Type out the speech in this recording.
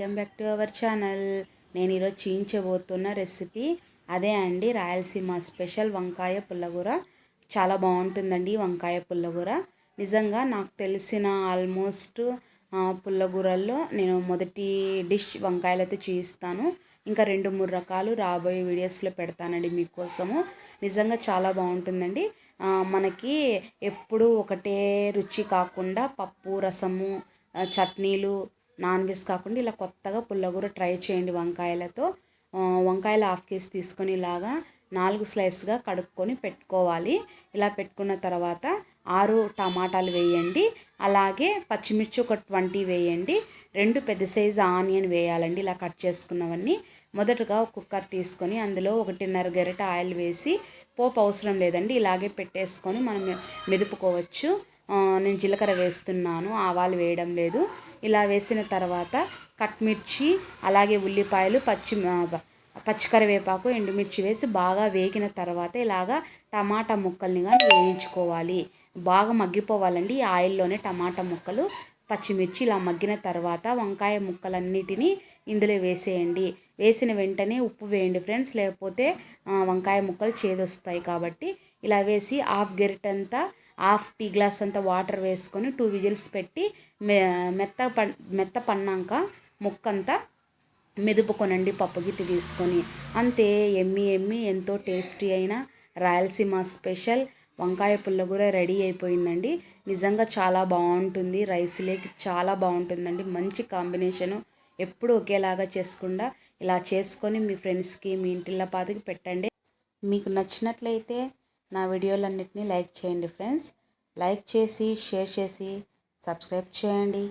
Welcome back to our channel. నేను ఈరోజు చేయించబోతున్న recipe అదే అండి రాయలసీమ స్పెషల్ వంకాయ పుల్లగూర. చాలా బాగుంటుందండి వంకాయ పుల్లగూర. నిజంగా నాకు తెలిసిన ఆల్మోస్ట్ పుల్లగూరల్లో నేను మొదటి డిష్ వంకాయలతో చేయిస్తాను. ఇంకా రెండు మూడు రకాలు రాబోయే వీడియోస్లో పెడతానండి మీకోసము. నిజంగా చాలా బాగుంటుందండి. మనకి ఎప్పుడూ ఒకటే రుచి కాకుండా పప్పు రసము చట్నీలు నాన్ వెజ్ కాకుండా ఇలా కొత్తగా పుల్లగూర ట్రై చేయండి వంకాయలతో. వంకాయలు హాఫ్ కేజీ తీసుకొని ఇలాగా నాలుగు స్లైస్గా కడుక్కొని పెట్టుకోవాలి. ఇలా పెట్టుకున్న తర్వాత ఆరు టమాటాలు వేయండి. అలాగే పచ్చిమిర్చి ఒక ట్వంటీ వేయండి. రెండు పెద్ద సైజు ఆనియన్ వేయాలండి ఇలా కట్ చేసుకున్నవన్నీ. మొదటగా ఒక కుక్కర్ తీసుకొని అందులో ఒకటిన్నర గరిట ఆయిల్ వేసి పోపు అవసరం లేదండి. ఇలాగే పెట్టేసుకొని మనం మెదుపుకోవచ్చు. నేను జీలకర్ర వేస్తున్నాను ఆవాలు వేయడం లేదు. ఇలా వేసిన తర్వాత కట్ మిర్చి అలాగే ఉల్లిపాయలు పచ్చి పచ్చికరివేపాకు ఎండుమిర్చి వేసి బాగా వేగిన తర్వాత ఇలాగా టమాటా ముక్కల్ని కానీ వేయించుకోవాలి. బాగా మగ్గిపోవాలండి. ఈ ఆయిల్లోనే టమాటా ముక్కలు పచ్చిమిర్చి ఇలా మగ్గిన తర్వాత వంకాయ ముక్కలన్నిటినీ ఇందులో వేసేయండి. వేసిన వెంటనే ఉప్పు వేయండి ఫ్రెండ్స్. లేకపోతే వంకాయ ముక్కలు చేదొస్తాయి కాబట్టి ఇలా వేసి హాఫ్ గెరిటంతా హాఫ్ టీ గ్లాస్ అంత వాటర్ వేసుకొని టూ విజిల్స్ పెట్టి మె మెత్త ప మెత్త పన్నాక ముక్కంతా మెదుపుకొనండి పప్పుగిత్తి తీసుకొని. అంతే ఎమ్మి ఎమ్మి ఎంతో టేస్టీ అయిన రాయలసీమ స్పెషల్ వంకాయ పుల్లగూర రెడీ అయిపోయిందండి. నిజంగా చాలా బాగుంటుంది. రైస్ లేక్ చాలా బాగుంటుందండి. మంచి కాంబినేషను ఎప్పుడు ఒకేలాగా చేసుకుండా ఇలా చేసుకొని మీ ఫ్రెండ్స్కి మీ ఇంటిలో పాతకి పెట్టండి. మీకు నచ్చినట్లయితే నా వీడియోలన్నింటినీ లైక్ చేయండి ఫ్రెండ్స్. లైక్ చేసి షేర్ చేసి సబ్స్క్రైబ్ చేయండి.